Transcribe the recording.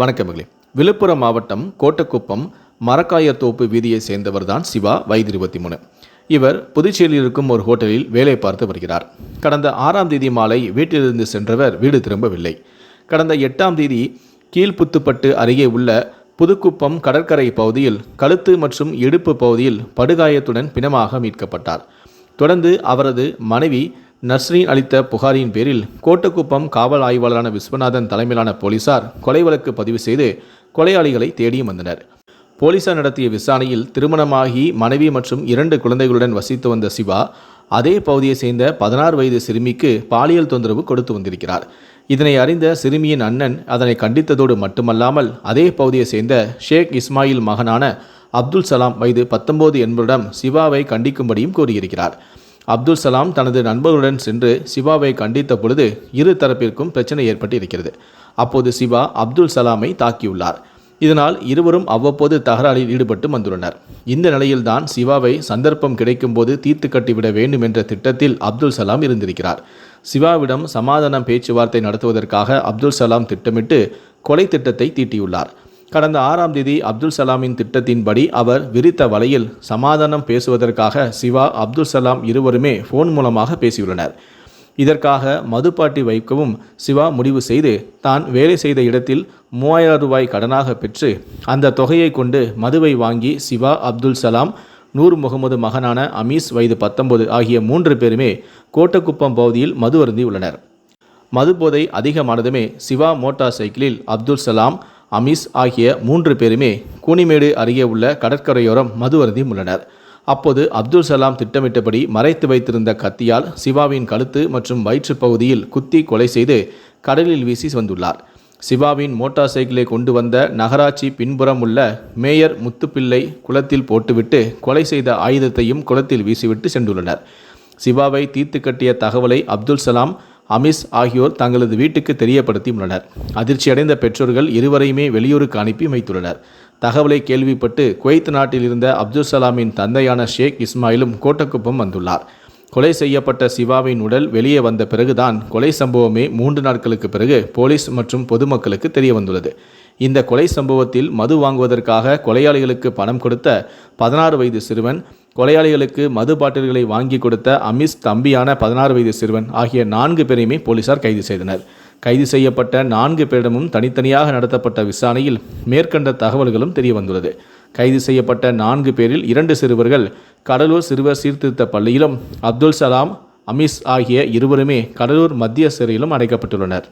வணக்கமகளே விழுப்புரம் மாவட்டம் கோட்டக்குப்பம் மரக்காயத்தோப்பு வீதியை சேர்ந்தவர்தான் சிவா வயது இருபத்தி மூணு இவர் புதுச்சேரியில் இருக்கும் ஒரு ஹோட்டலில் வேலை பார்த்து வருகிறார். கடந்த ஆறாம் தேதி மாலை வீட்டிலிருந்து சென்றவர் வீடு திரும்பவில்லை. கடந்த எட்டாம் தேதி கீழ்புத்துப்பட்டு அருகே உள்ள புதுக்குப்பம் கடற்கரை பகுதியில் கழுத்து மற்றும் இடுப்பு பகுதியில் படுகாயத்துடன் பிணமாக மீட்கப்பட்டார். தொடர்ந்து அவரது மனைவி நஸ்ரீன் அளித்த புகாரின் பேரில் கோட்டக்குப்பம் காவல் ஆய்வாளரான விஸ்வநாதன் தலைமையிலான போலீசார் கொலை வழக்கு பதிவு செய்து கொலையாளிகளை தேடியும் வந்தனர். போலீசார் நடத்திய விசாரணையில் திருமணமாகி மனைவி மற்றும் இரண்டு குழந்தைகளுடன் வசித்து வந்த சிவா அதே பகுதியை சேர்ந்த பதினாறு வயது சிறுமிக்கு பாலியல் தொந்தரவு கொடுத்து வந்திருக்கிறார். இதனை அறிந்த சிறுமியின் அண்ணன் அதனை கண்டித்ததோடு மட்டுமல்லாமல் அதே பகுதியை சேர்ந்த ஷேக் இஸ்மாயில் மகனான அப்துல் சலாம் வயது பத்தொன்பது என்பவரிடம் சிவாவை கண்டிக்கும்படியும் கூறியிருக்கிறார் அப்துல் சலாம் தனது நண்பர்களுடன் சென்று சிவாவை கண்டித்த பொழுது இரு தரப்பிற்கும் பிரச்சனை ஏற்பட்டு இருக்கிறது அப்போது சிவா அப்துல் சலாமை தாக்கியுள்ளார். இதனால் இருவரும் அவ்வப்போது தகராறில் ஈடுபட்டு வந்துள்ளனர். இந்த நிலையில்தான் சிவாவை சந்தர்ப்பம் கிடைக்கும்போது தீர்த்து கட்டிவிட வேண்டும் என்ற திட்டத்தில் அப்துல் சலாம் இருந்திருக்கிறார். சிவாவிடம் சமாதானம் பேச்சுவார்த்தை நடத்துவதற்காக அப்துல் சலாம் திட்டமிட்டு கொலை திட்டத்தை தீட்டியுள்ளார். கடந்த ஆறாம் தேதி அப்துல் சலாமின் திட்டத்தின்படி அவர் விரித்த வலையில் சமாதானம் பேசுவதற்காக சிவா அப்துல் சலாம் இருவருமே ஃபோன் மூலமாக பேசியுள்ளனர். இதற்காக மதுப்பாட்டி வைக்கவும் சிவா முடிவு செய்து தான் வேலை செய்த இடத்தில் மூவாயிரம் ரூபாய் கடனாக பெற்று அந்த தொகையை கொண்டு மதுவை வாங்கி சிவா அப்துல் சலாம் நூர் முகமது மகனான அமீஸ் வயது பத்தொன்பது ஆகிய மூன்று பேருமே கோட்டக்குப்பம் பகுதியில் மது அருந்தி உள்ளனர் மதுபோதை அதிகமானதுமே சிவா மோட்டார் சைக்கிளில் அப்துல் சலாம் அமீஸ் ஆகிய மூன்று பேருமே கூனிமேடு அருகே உள்ள கடற்கரையோரம் மது உள்ளனர். அப்போது அப்துல் சலாம் திட்டமிட்டபடி மறைத்து வைத்திருந்த கத்தியால் சிவாவின் கழுத்து மற்றும் வயிற்றுப் பகுதியில் குத்தி கொலை செய்து கடலில் வீசி வந்துள்ளார். சிவாவின் மோட்டார் சைக்கிளை கொண்டு வந்த நகராட்சி பின்புறம் உள்ள மேயர் முத்துப்பிள்ளை குளத்தில் போட்டுவிட்டு கொலை செய்த ஆயுதத்தையும் குளத்தில் வீசிவிட்டு சென்றுள்ளனர். சிவாவை தீர்த்து கட்டிய தகவலை அப்துல் சலாம் அமிஸ் ஆகியோர் தங்களது வீட்டுக்கு தெரியப்படுத்தியுள்ளனர் அதிர்ச்சியடைந்த பெற்றோர்கள் இருவரையுமே வெளியூருக்கு அனுப்பி வைத்துள்ளனர். தகவலை கேள்விப்பட்டு குவைத் நாட்டில் இருந்த அப்துல் சலாமின் தந்தையான ஷேக் இஸ்மாயிலும் கோட்டக்குப்பம் வந்துள்ளார். கொலை செய்யப்பட்ட சிவாவின் உடல் வெளியே வந்த பிறகுதான் கொலை சம்பவமே மூன்று நாட்களுக்கு பிறகு போலீஸ் மற்றும் பொதுமக்களுக்கு தெரிய வந்துள்ளது இந்த கொலை சம்பவத்தில் மது வாங்குவதற்காக கொலையாளிகளுக்கு பணம் கொடுத்த பதினாறு வயது சிறுவன் கொலையாளிகளுக்கு மது பாட்டில்களை வாங்கி கொடுத்த அமிஸ் தம்பியான பதினாறு வயது சிறுவன் ஆகிய நான்கு பேரையுமே போலீசார் கைது செய்தனர். கைது செய்யப்பட்ட நான்கு பேரிடமும் தனித்தனியாக நடத்தப்பட்ட விசாரணையில் மேற்கண்ட தகவல்களும் தெரியவந்துள்ளது. கைது செய்யப்பட்ட நான்கு பேரில் இரண்டு சிறுவர்கள் கடலூர் சிறுவர் சீர்திருத்த பள்ளியிலும் அப்துல் சலாம் அமீஸ் ஆகிய இருவருமே கடலூர் மத்திய சிறையிலும் அடைக்கப்பட்டுள்ளனர்.